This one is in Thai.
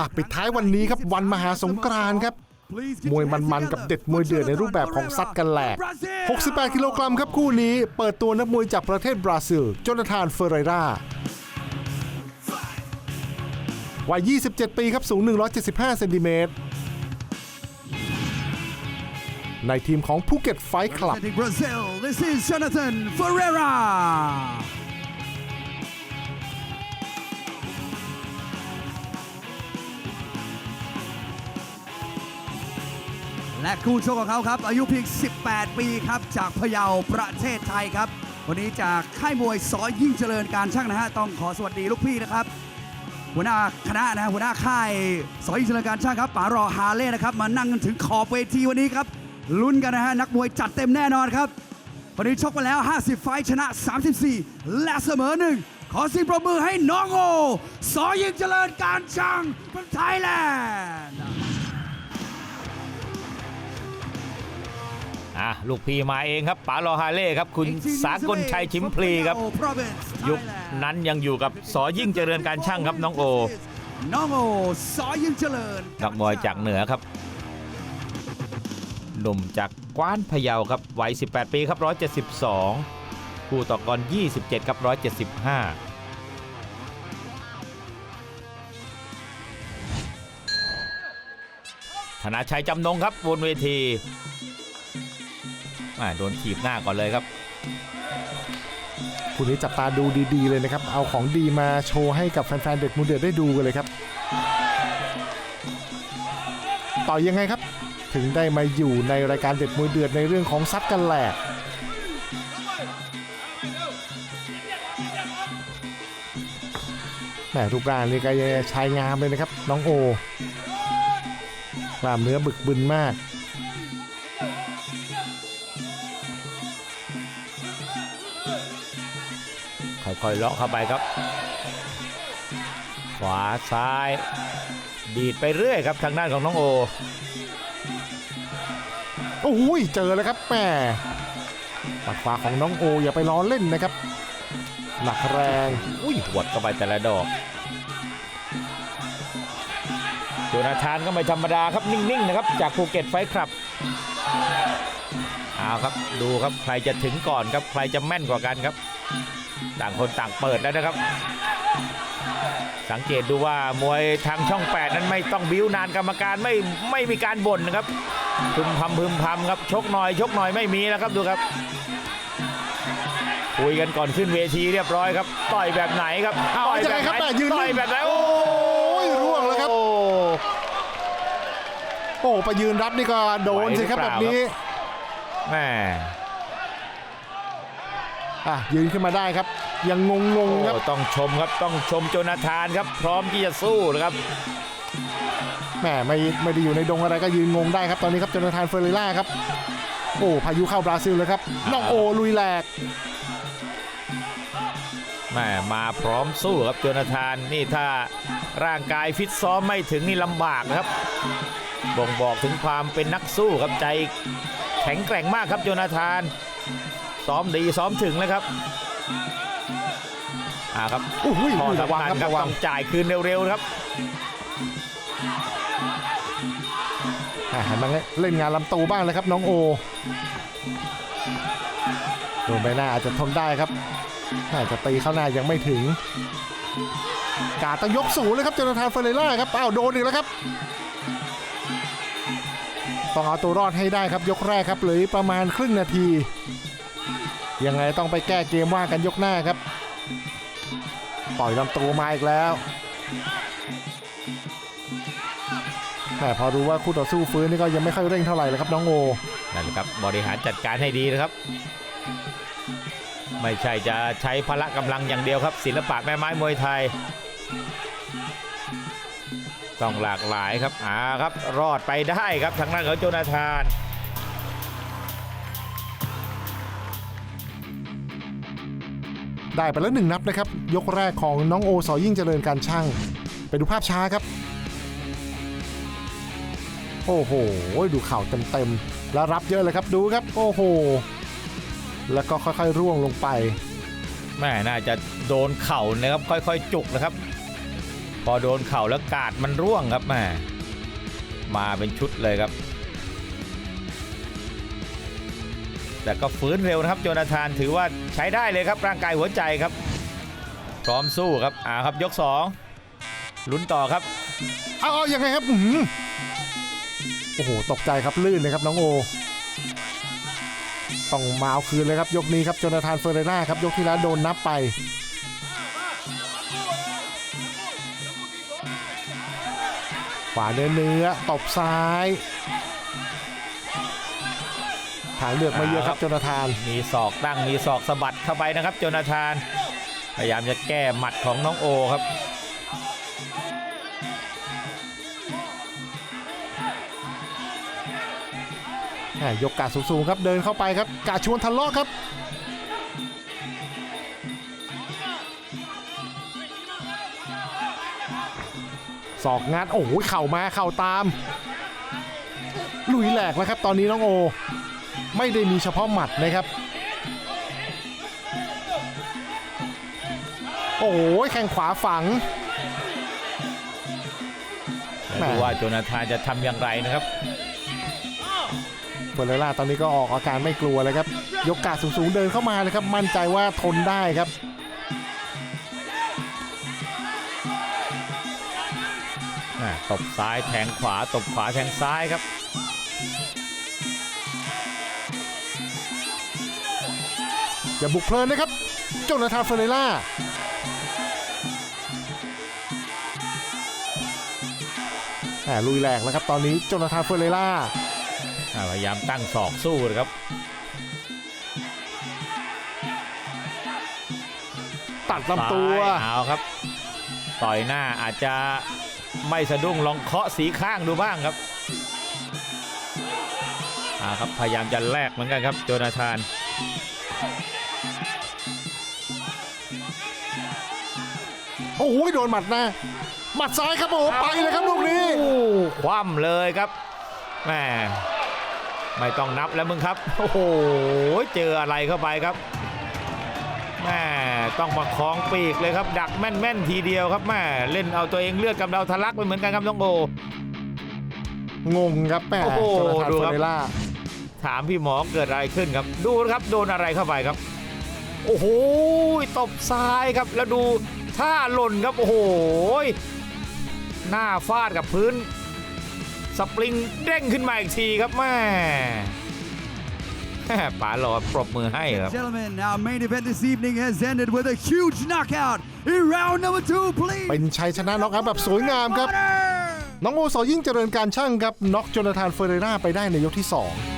อะปิดท้ายวันนี้ครับวันมหาสงกรานต์ครับ มวยมันๆกับเด็ดมวยเดือดในรูปแบบของซัดกันแหลก 68 กิโลกรัมครับคู่นี้ เปิดตัวนักมวยจากประเทศบราซิลโจนาธานเฟอร์เรราวัย 27 ปีครับสูง 175 เซนติเมตรในทีมของภูเก็ตไฟท์คลับ และคู่ชกของเขาครับ อายุเพียง 18 ปีครับ จากพะเยาประเทศไทยครับ วันนี้จากค่ายมวยสอยิ่งเจริญการช่างนะฮะต้องขอสวัสดีลูกพี่นะครับ หัวหน้าคณะนะฮะหัวหน้าค่ายสอยิ่งเจริญการช่างครับป๋ารอฮาเล่นะครับ มานั่งกันถึงขอบเวทีวันนี้ครับลุ้นกันนะฮะนักมวยจัดเต็มแน่นอนครับวันนี้ชกไปแล้ว 50 ไฟชนะ 34 และเสมอหนึ่งขอสิ่งปรบมือให้น้องโอสอยิ่งเจริญการช่าง from Thailand อะลูกพี่มาเองครับป๋าลอฮาเล่ครับ คุณสากลชัยชิมพลีครับ ยุคนั้นยังอยู่กับสอยิ่งเจริญการช่างครับน้องโอ น้องโอสอยิ่งเจริญนักมวยจากเหนือครับหนุ่มจากกว้านพะเยาครับวัย 18 ปีครับ 172 คู่ต่อกร 27 ครับ 175ธนาชัยจำนงครับบนเวทีอ่า โดนถีบหน้าก่อนเลยครับคุณนี้จับตาดูดีๆเลยนะครับ เอาของดีมาโชว์ให้กับแฟนๆเด็ดมูเดือดได้ดูกันเลยครับ ต่อยยังไงครับ ถึงได้มาอยู่ในรายการเด็ดมวยเดือดในเรื่องของซัดกันแหลกแหมรูปร่างนี่ก็ยังชายงามเลยนะครับ น้องโอกล้ามเนื้อบึกบึนมาก ค่อยๆเลาะเข้าไปครับ ขวาซ้าย ดีดไปเรื่อยครับทางด้านของน้องโอโอ้ยเจอแล้วครับแหมปัดขวาของน้องโออย่าไปล้อเล่นนะครับ หนักแรงอุ้ยหวดเข้าไปแต่ละดอกโจนาธานก็ไม่ธรรมดาครับนิ่งๆนะครับ จากภูเก็ตไฟท์คลับเอาครับดูครับใครจะถึงก่อนครับใครจะแม่นกว่ากันครับ ต่างคนต่างเปิดแล้วนะครับ สังเกตดูว่ามวยทางช่อง 8 นั้นไม่ต้องบิ้วนานกรรมการไม่ไม่มีการบ่นนะครับพึมพำพึมพำครับชกหน่อยชกหน่อยไม่มีแล้วครับดูครับคุยกันก่อนขึ้นเวทีเรียบร้อยครับ ต่อยแบบไหนครับเอาต่อยยังแบไงบครับไหนแม่ยืนต่อยแบบไหนโอ้ยร่วงแล้วครับ โอ้โอ้ไปยืนรับนี่ก็โดนสิครับไหวหรือแบบเปล่านี้แม่ อะยืนขึ้นมาได้ครับ ยังงงงๆครับโอ้ต้องชมครับต้องชมโจนาธานครับ พร้อมที่จะสู้นะครับแหมไม่ไม่ได้อยู่ในดงอะไรก็ยืนงงได้ครับตอนนี้ครับโจนาธานเฟอร์เรล่าครับ โอ้พายุเข้าบราซิลเลยครับน้องโอลุยแหลกแม่มาพร้อมสู้ครับโจนาธานนี่ถ้าร่างกายฟิตซ้อมไม่ถึงนี่ลำบากนะครับ บ่งบอกถึงความเป็นนักสู้ครับใจแข็งแกร่งมากครับโจนาธาน ซ้อมดีซ้อมถึงแล้วครับอ่าครับอุ้ยข้อระวังสำคัญครับครับระวัต้งองจ่ายคืนเร็วๆครับอะหันมาเล่นงานลำตูบ้างเลยครับน้องโอโดนใบหน้าอาจจะทนได้ครับน่าจะตีเข้าหน้ายังไม่ถึง กาดต้องยกสูงเลยครับโจนาธานเฟอร์เรล่าครับอ้าวโดนอีกแล้วครับ ต้องเอาตัวรอดให้ได้ครับยกแรกครับเหลือประมาณครึ่งนาที ยังไงต้องไปแก้เกมว่ากันยกหน้าครับ ต่อยลำตัวมาอีกแล้วแต่พอรู้ว่าคู่ต่อสู้ฟื้นนี่ก็ยังไม่ค่อยเร่งเท่าไหร่เลยครับน้องโอนั่นแหละครับบริหารจัดการให้ดีนะครับ ไม่ใช่จะใช้พละกำลังอย่างเดียวครับ ศิลปะแม่ไม้มวยไทย ต้องหลากหลายครับอ่าครับรอดไปได้ครับทางด้านของโจนาธาน ได้ไปแล้วหนึ่งนับนะครับ ยกแรกของน้องโอสอยิ่งเจริญการช่าง ไปดูภาพช้าครับ โอ้โห ดูเข่าเต็มๆแล้วรับเยอะเลยครับดูครับ โอ้โห แล้วก็ค่อยๆร่วงลงไปแม่น่าจะโดนเข่านะครับค่อยๆ จุกนะครับพพอโดนเข่าแล้วกาดมันร่วงครับแม่มาเป็นชุดเลยครับ แต่ก็ฟื้นเร็วนะครับโจนาธานถือว่าใช้ได้เลยครับร่างกายหัวใจครับ พร้อมสู้ครับอ่าครับยกสองลุ้นต่อครับเอาเอายังไงครับอืโอ้โหตกใจครับลื่นเลยครับน้องโอ ต้องมาเอาคืนเลยครับยกนี้ครับโจนาธานเฟอร์เรน่าครับยกที่แล้วโดนนับไปขวาเนื้อเนื้อตบซ้าย ทางเลือกไม่เยอะครับโจนาธานมีศอกตั้งมีศอกสะบัดเข้าไปนะครับโจนาธาน พยายามจะแก้หมัดของน้องโอครับแหม่ยกกาดสูงๆครับเดินเข้าไปครับกาดชวนทะเลาะครับศอกงัดโอ้โหเข่ามาเข่าตาม ลุยแหลกแล้วครับ ตอนนี้น้องโอ ไม่ได้มีเฉพาะหมัดนะครับ โอ้โหแข้งขวาฝังไม่รู้แหม่ว่าโจนาธานจะทำอย่างไรนะครับเฟอร์เรล่าตอนนี้ก็ออกอาการไม่กลัวเลยครับ ยกกาดสูงๆเดินเข้ามาเลยครับ มั่นใจว่าทนได้ครับอ่าตบซ้ายแทงขวาตบขวาแทงซ้ายครับ อย่าบุกเพลินนะครับโจนาธานเฟอร์เรล่าแหมลุยแหลกแล้วครับตอนนี้โจนาธานเฟอร์เรล่าอ่าพยายามตั้งศอกสู้นะครับตัดลำตัวซ้ายเอาครับ ต่อยหน้าอาจจะไม่สะดุ้งลองเคาะสีข้างดูบ้างครับอ่าครับพยายามจะแลกเหมือนกันครับโจนาธาน โอ้โหโดนหมัดหน้าหมัดซ้ายครับโอ้โหไปเลยครับลูกนี้โอ้คว่ำเลยครับแหมไม่ต้องนับแล้วมึงครับ โอ้โหเจออะไรเข้าไปครับแม่ต้องประคองปีกเลยครับ ดักแม่นๆทีเดียวครับแม่เล่นเอาตัวเองเลือดกำเดาทะลักไปเหมือนกันครับน้องโบงงครับแหมโอ้โหโจนาธานดูเฟคอรับร์เรล่าถามพี่หมอเกิดอะไรขึ้นครับ ดูนะครับโดนอะไรเข้าไปครับ โอ้โหตบซ้ายครับแล้วดู ท่าหล่นครับ โอ้โห หน้าฟาดกับพื้น สปริงเด้งขึ้นมาอีกทีครับแม่แม่ป๋าหลอปรบมือให้ครับ Gentlemen, our main event this evening has ended with a huge knockout in round number two, please. เป็นชัยชนะน็อกเอาท์แบบสวยงามครับ Water! น้องโอสอยิ่งเจริญการช่างครับน็อกโจนาธานเฟอร์เรล่าไปได้ในยกที่ 2